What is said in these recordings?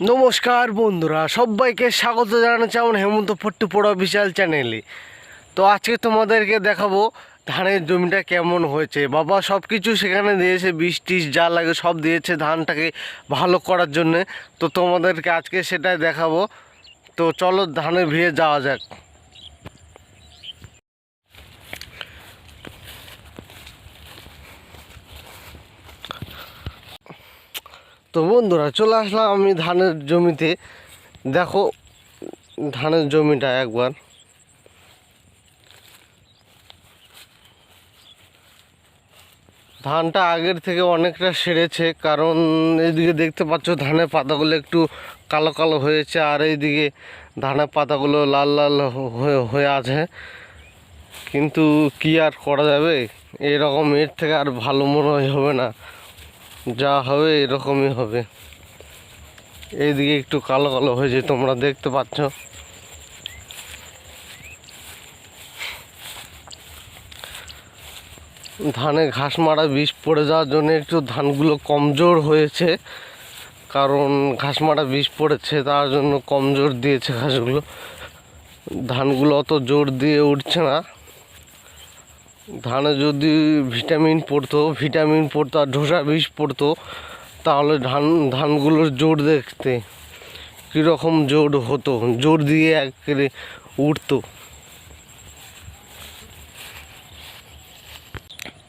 নমস্কার বন্ধুরা, সবাইকে স্বাগত জানাচ্ছি আমার হেমন্ত পট্টু পোড়া বিশাল চ্যানেলে। তো আজকে তোমাদেরকে দেখাবো ধানের জমিটা কেমন হয়েছে। বাবা সব কিছু সেখানে দিয়েছে বীজ টিজ যা লাগে সব দিয়েছে ধানটাকে ভালো করার জন্যে। তো তোমাদেরকে আজকে সেটাই দেখাবো। তো চলো ধানে ভিড়ে যাওয়া যাক। তো বন্ধুরা, চলে আসলাম আমি ধানের জমিতে। দেখো, ধানের জমিটা একবার। ধানটা আগের থেকে অনেকটা সেরেছে, কারণ এইদিকে দেখতে পাচ্ছ ধানের পাতাগুলো একটু কালো কালো হয়েছে, আর এইদিকে ধানের পাতাগুলো লাল লাল হয়ে আছে। কিন্তু কি আর করা যাবে? এরকম এর থেকে আর ভালো মনে হবে না। যা হবে এরকমই হবে। এইদিকে একটু কালো কালো হয়েছে, তোমরা দেখতে পাচ্ছ। ধানে ঘাস মারা বিষ পড়ে যাওয়ার জন্য একটু ধানগুলো কমজোর হয়েছে। কারণ ঘাস মারা বিষ পড়েছে, তার জন্য কমজোর দিয়েছে ঘাসগুলো। ধানগুলো অত জোর দিয়ে উঠছে না। ধানে যদি ভিটামিন পড়তো ভিটামিন পড়তো আর ঢোসা বিষ পড়তো, তাহলে ধান, ধানগুলোর জোর দেখতে কীরকম জোর হতো? জোর দিয়ে একেবারে উঠতো।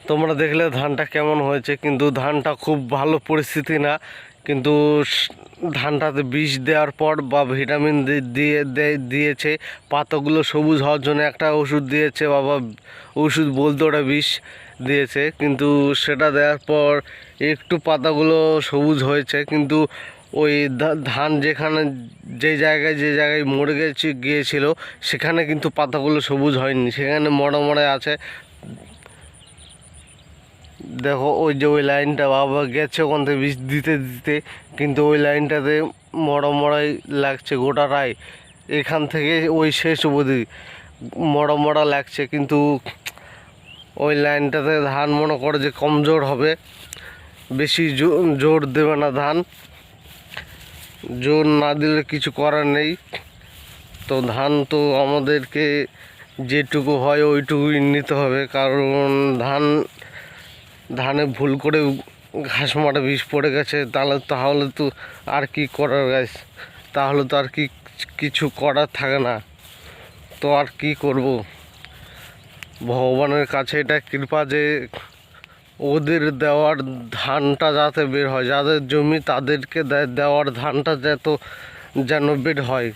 তোমরা দেখলে ধানটা কেমন হয়েছে, কিন্তু ধানটা খুব ভালো পরিস্থিতি না। কিন্তু ধানটাতে বিষ দেওয়ার পর বা ভিটামিন দিয়ে দিয়েছে। পাতাগুলো সবুজ হওয়ার জন্য একটা ওষুধ দিয়েছে, বাবা, ওষুধ বলতে ওটা বিষ দিয়েছে। কিন্তু সেটা দেওয়ার পর একটু পাতাগুলো সবুজ হয়েছে, কিন্তু ওই ধান যেখানে, যে জায়গায় যে জায়গায় মরে গেছে, গিয়েছিল, সেখানে কিন্তু পাতাগুলো সবুজ হয়নি। সেখানে মরা মরে আছে দেখো, ওই যে ওই লাইনটা বাবা গেছে ওখান থেকে বীজ দিতে দিতে, কিন্তু ওই লাইনটাতে মরা মরাই লাগছে গোটাটাই এখান থেকে ওই শেষ অবধি মরা মরা লাগছে, কিন্তু ওই লাইনটাতে ধান মনে করে যে কমজোর হবে। বেশি জোর দেবে না ধান। জোর না দিলে কিছু করার নেই। তো ধান তো আমাদেরকে যেটুকু হয় ওইটুকুই নিতে হবে, কারণ ধান ধানে ভুল করে ঘাস মারা বিষ পড়ে গেছে, তাহলে তাহলে তো আর কি করার গাছ তাহলে তো আর কি কিছু করার থাকে না। তো আর কি করব? ভগবানের কাছে এটা কৃপা যে ওদের দেওয়ার ধানটা যাতে বের হয়, যাদের জমি তাদেরকে দেওয়ার ধানটা যত, যেন বের হয়।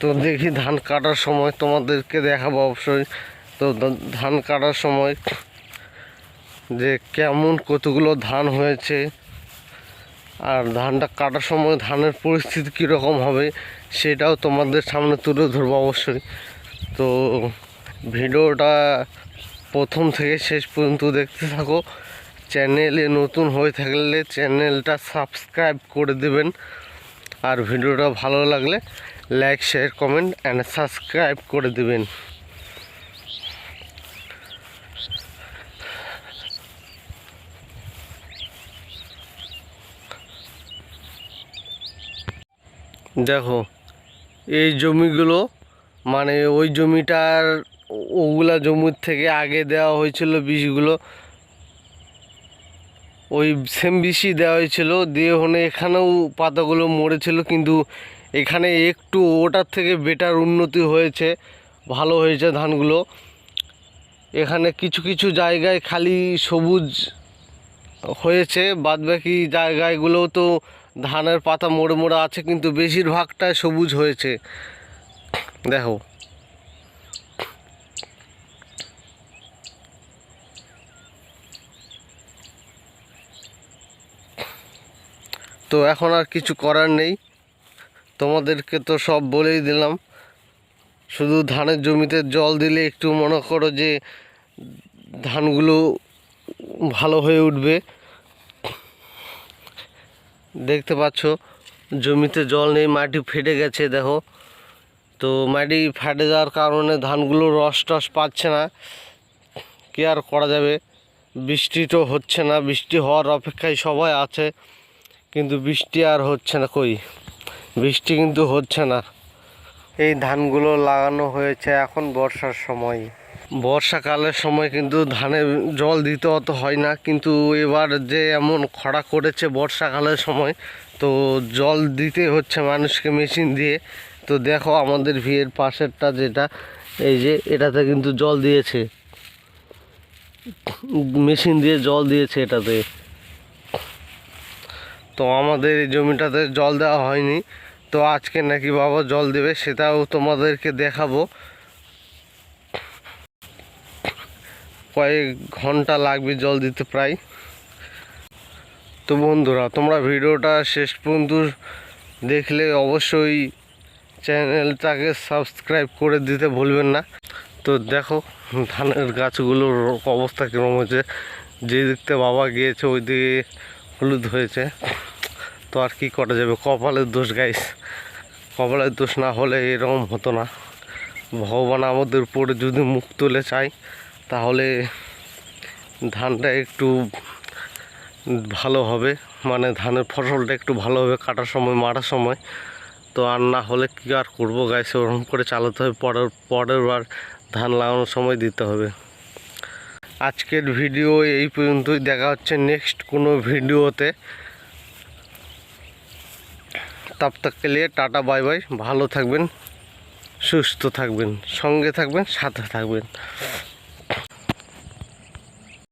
তো দেখি ধান কাটার সময় তোমাদেরকে দেখাবো অবশ্যই। তো ধান কাটার সময় যে কেমন কতগুলো ধান হয়েছে আর ধানটা কাটার সময় ধানের পরিস্থিতি কীরকম হবে সেটাও তোমাদের সামনে তুলে ধরবো অবশ্যই। তো ভিডিওটা প্রথম থেকে শেষ পর্যন্ত দেখতে থাকো। চ্যানেলে নতুন হয়ে থাকলে চ্যানেলটা সাবস্ক্রাইব করে দেবেন। আর ভিডিওটা ভালো লাগলে like, share, comment and subscribe করে দেবেন। দেখো, এই জমিগুলো মানে ওই জমিটার, ওগুলা জমির থেকে আগে দেওয়া হয়েছিল বীজগুলো ওই সেম বিষই দেওয়া হয়েছিল, দিয়ে ওখানে এখানেও পাতাগুলো মরেছিল, কিন্তু এখানে একটু ওটার থেকে বেটার উন্নতি হয়েছে, ভালো হয়েছে ধানগুলো। এখানে কিছু কিছু জায়গায় খালি সবুজ হয়েছে, বাদবাকি জায়গাগুলোও তো ধানের পাতা মোড়ে মোড়ে আছে, কিন্তু বেশিরভাগটাই সবুজ হয়েছে। দেখো। তো এখন আর কিছু করার নেই। তোমাদেরকে তো সব বলেই দিলাম। শুধু ধানের জমিতে জল দিলে একটু মনে করো যে ধানগুলো ভালো হয়ে উঠবে। দেখতে পাচ্ছ, জমিতে জল নেই, মাটি ফেটে গেছে, দেখো। তো মাটি ফেটে যাওয়ার কারণে ধানগুলো রস টস পাচ্ছে না। কি আর করা যাবে? বৃষ্টি তো হচ্ছে না, বৃষ্টি হওয়ার অপেক্ষায় সবাই আছে, কিন্তু বৃষ্টি আর হচ্ছে না কই? বৃষ্টি কিন্তু হচ্ছে না। এই ধানগুলো লাগানো হয়েছে এখন বর্ষার সময়। বর্ষাকালের সময় কিন্তু ধানে জল দিতে অত হয় না, কিন্তু এবার যে এমন খরা করেছে বর্ষাকালের সময়, তো জল দিতে হচ্ছে মানুষকে মেশিন দিয়ে। তো দেখো আমাদের ভিয়ের পাশেরটা যেটা, এই যে এটাতে কিন্তু জল দিয়েছে। মেশিন দিয়ে জল দিয়েছে এটাতে। তো আমাদের এই জমিটাতে জল দেওয়া হয়নি। তো আজকে নাকি বাবা জল দেবে সেটাও তোমাদেরকে দেখাবো। কয়েক ঘণ্টা লাগবে জল দিতে প্রায়। তো বন্ধুরা, তোমরা ভিডিওটা শেষ পর্যন্ত দেখলে অবশ্যই চ্যানেলটাকে সাবস্ক্রাইব করে দিতে ভুলবেন না। তো দেখো, ধানের গাছগুলোর অবস্থা কীরকম হয়েছে। যে দিকতে বাবা গিয়েছে ওই দিকে হলুদ হয়েছে। তো আর কি করা যাবে? কপালের দোষ গাইস কপালের দোষ না হলে এরকম হতো না। ভগবান আমাদের উপরে যদি মুখ তুলে চায় তাহলে ধানটা একটু ভালো হবে। মানে ধানের ফসলটা একটু ভালো হবে, কাটার সময়, মারার সময়। তো আর না হলে কী আর করব গাছ ওরকম করে চালাতে হবে। পরের পরের বার ধান লাগানোর সময় দিতে হবে। আজকের ভিডিও এই পর্যন্তই। দেখা হচ্ছে নেক্সট কোনো ভিডিওতে। তাপ লিয়ে টাটা, বাই বাই। ভালো থাকবেন, সুস্থ থাকবেন, সঙ্গে থাকবেন, সাথে থাকবেন।